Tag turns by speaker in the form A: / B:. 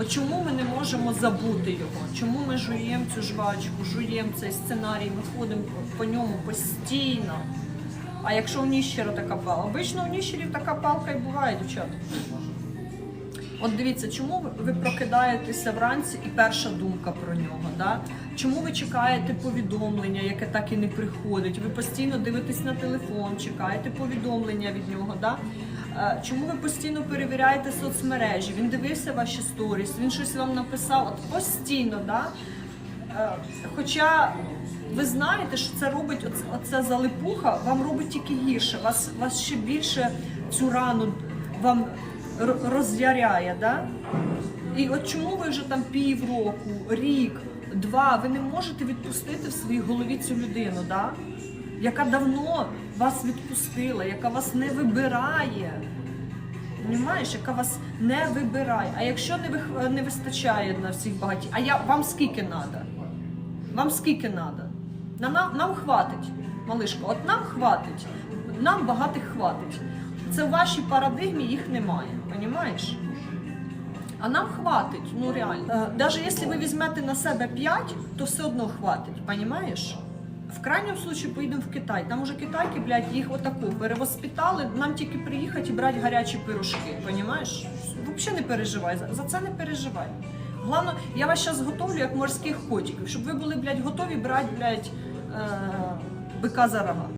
A: От чому ми не можемо забути його? Чому ми жуємо цю жвачку, жуємо цей сценарій, ми ходимо по ньому постійно. А якщо у ніщера така палка? Обично у ніщерів така палка і буває, дівчата. От дивіться, чому ви- прокидаєтеся вранці і перша думка про нього? Да? Чому ви чекаєте повідомлення, яке так і не приходить? Ви постійно дивитесь на телефон, чекаєте повідомлення від нього. Да? Е, Чому ви постійно перевіряєте соцмережі? Він дивився ваші сторіс, він щось вам написав от постійно, да? Е, Хоча ви знаєте, що це робить оц- оця залипуха, вам робить тільки гірше. Вас, вас ще більше цю рану вам роз'яряє. Да? І от чому ви вже там півроку, рік, два, ви не можете відпустити в своїй голові цю людину, да? яка давно вас відпустила, яка вас не вибирає. Понімаєш, яка вас не вибирає. А якщо не, вих- не вистачає на всіх багаті, а я вам скільки треба? Вам скільки треба? Нам, нам, хватить, малишка, от нам хватить, нам багатих хватить. Це в вашій парадигмі їх немає, понімаєш? А нам хватить, ну реально. Навіть якщо ви візьмете на себе 5, то все одно хватить, понімаєш? В крайньому случае поїдемо в Китай. Там уже китайки, блядь, їх отаку перевоспитали, нам тільки приїхати і брати гарячі пирожки, понімаєш? Взагалі не переживай, за, це не переживай. Головне, я вас зараз готовлю як морських котиків, щоб ви були, блядь, готові брати, блядь, е, бика за рога.